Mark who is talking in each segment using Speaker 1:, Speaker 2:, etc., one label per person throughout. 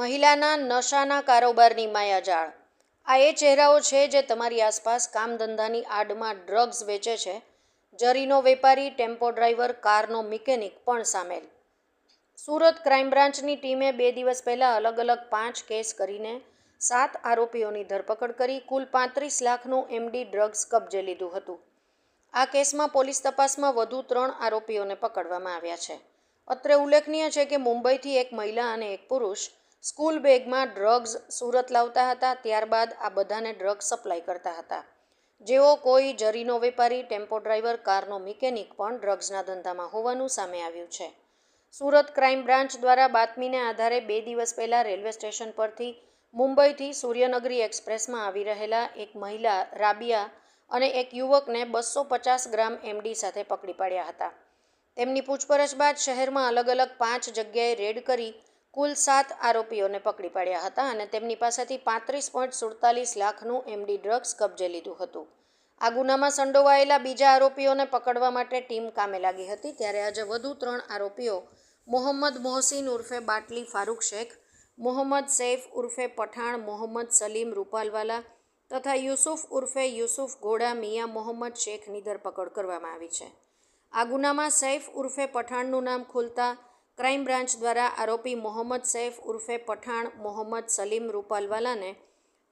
Speaker 1: મહિલાના નશાના કારોબારની માયાજાળ. આ એ ચહેરાઓ છે જે તમારી આસપાસ કામ ધંધાની આડમાં ડ્રગ્સ વેચે છે. જરીનો વેપારી, ટેમ્પો ડ્રાઈવર, કારનો મિકેનિક પણ સામેલ. સુરત ક્રાઇમ બ્રાન્ચની ટીમે બે દિવસ પહેલાં અલગ અલગ પાંચ કેસ કરીને સાત આરોપીઓની ધરપકડ કરી કુલ પાંત્રીસ લાખનું એમડી ડ્રગ્સ કબજે લીધું હતું. આ કેસમાં પોલીસ તપાસમાં વધુ ત્રણ આરોપીઓને પકડવામાં આવ્યા છે. અત્રે ઉલ્લેખનીય છે કે મુંબઈથી એક મહિલા અને એક પુરુષ સ્કૂલ બેગમાં ડ્રગ્સ સુરત લાવતા હતા, ત્યારબાદ આ બધાને ડ્રગ્સ સપ્લાય કરતા હતા. જેઓ કોઈ જરીનો વેપારી, ટેમ્પો ડ્રાઈવર, કારનો મિકેનિક પણ ડ્રગ્સના ધંધામાં હોવાનું સામે આવ્યું છે. સુરત ક્રાઇમ બ્રાન્ચ દ્વારા બાતમીને આધારે બે દિવસ પહેલાં રેલવે સ્ટેશન પરથી મુંબઈથી સૂર્યનગરી એક્સપ્રેસમાં આવી રહેલા એક મહિલા રાબિયા અને એક યુવકને બસો પચાસ ગ્રામ એમડી સાથે પકડી પાડ્યા હતા. તેમની પૂછપરછ બાદ શહેરમાં અલગ અલગ પાંચ જગ્યાએ રેડ કરી કુલ સાત આરોપીઓને પકડી પાડ્યા હતા અને તેમની પાસેથી પાંત્રીસ પોઈન્ટ સુડતાલીસ લાખનું એમડી ડ્રગ્સ કબજે લીધું હતું. આ ગુનામાં સંડોવાયેલા બીજા આરોપીઓને પકડવા માટે ટીમ કામે લાગી હતી, ત્યારે આજે વધુ ત્રણ આરોપીઓ મોહમ્મદ મોહસીન ઉર્ફે બાટલી ફારૂક શેખ, મોહમ્મદ સૈફ ઉર્ફે પઠાણ, મોહમ્મદ સલીમ રૂપાલવાલા તથા યુસુફ ઉર્ફે યુસુફ ઘોડા મિયા મોહમ્મદ શેખની ધરપકડ કરવામાં આવી છે. આ ગુનામાં સૈફ ઉર્ફે પઠાણનું નામ ખુલતા ક્રાઇમ બ્રાન્ચ દ્વારા આરોપી મોહમ્મદ સૈફ ઉર્ફે પઠાણ, મોહમ્મદ સલીમ રૂપાલવાલાને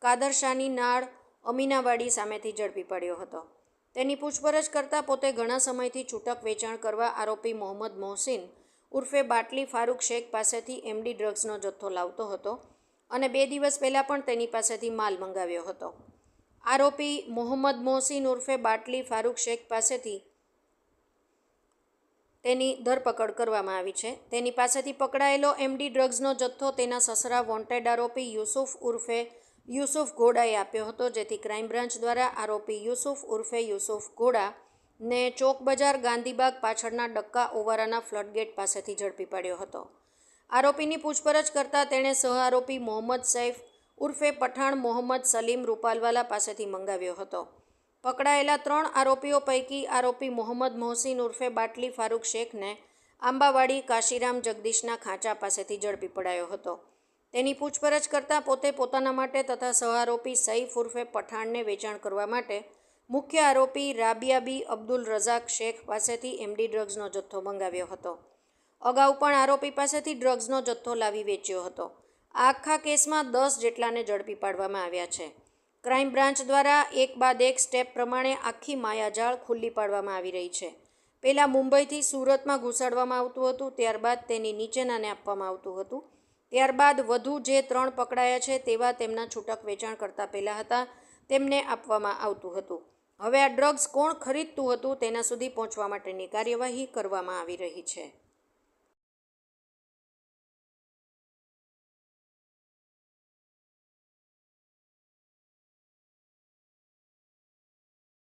Speaker 1: કાદરશાની નાળ અમીનાવાડી સામેથી ઝડપી પડ્યો હતો. તેની પૂછપરછ કરતાં પોતે ઘણા સમયથી છૂટક વેચાણ કરવા આરોપી મોહમ્મદ મોહસિન ઉર્ફે બાટલી ફારૂક શેખ પાસેથી એમડી ડ્રગ્સનો જથ્થો લાવતો હતો અને બે દિવસ પહેલાં પણ તેની પાસેથી માલ મંગાવ્યો હતો. આરોપી મોહમ્મદ મોહસિન ઉર્ફે બાટલી ફારૂક શેખ પાસેથી તેની ધરપકડ કરવામાં આવી છે. તેની પાસેથી પકડાયેલો એમડી ડ્રગ્સનો જથ્થો તેના સસરા વોન્ટેડ આરોપી યુસુફ ઉર્ફે યુસુફ ઘોડાએ આપ્યો હતો. જેથી ક્રાઇમ બ્રાન્ચ દ્વારા આરોપી યુસુફ ઉર્ફે યુસુફ ઘોડા ને ચોક બજાર ગાંધીબાગ પાછળના ડક્કા ઓવારાના ફ્લડગેટ પાસેથી ઝડપી પાડ્યો હતો. આરોપીની પૂછપરછ કરતાં તેણે સહ આરોપી મોહમ્મદ સૈફ ઉર્ફે પઠાણ મોહમ્મદ સલીમ રૂપાલવાલા પાસેથી મંગાવ્યો હતો. પકડાયેલા ત્રણ આરોપીઓ પૈકી આરોપી મોહમ્મદ મોહસિન ઉર્ફે બાટલી ફારૂક શેખને આંબાવાડી કાશીરામ જગદીશના ખાંચા પાસેથી ઝડપી પડાયો હતો. તેની પૂછપરછ કરતાં પોતે પોતાના માટે તથા સહ આરોપી સઈફ ઉર્ફે પઠાણને વેચાણ કરવા માટે મુખ્ય આરોપી રાબિયાબી અબ્દુલ રઝાક શેખ પાસેથી એમડી ડ્રગ્સનો જથ્થો મંગાવ્યો હતો. અગાઉ પણ આરોપી પાસેથી ડ્રગ્સનો જથ્થો લાવી વેચ્યો હતો. આખા કેસમાં દસ જેટલાને ઝડપી પાડવામાં આવ્યા છે. ક્રાઇમ બ્રાન્ચ દ્વારા એક બાદ એક સ્ટેપ પ્રમાણે આખી માયાજાળ ખુલ્લી પાડવામાં આવી રહી છે. પહેલાં મુંબઈથી સુરતમાં ઘૂસાડવામાં આવતું હતું, ત્યારબાદ તેની નીચેનાને આપવામાં આવતું હતું. ત્યારબાદ વધુ જે ત્રણ પકડાયા છે તેવા તેમના છૂટક વેચાણ કરતા પહેલાં હતા, તેમને આપવામાં આવતું હતું. હવે આ ડ્રગ્સ કોણ ખરીદતું હતું તેના સુધી પહોંચવા માટેની કાર્યવાહી કરવામાં આવી રહી છે.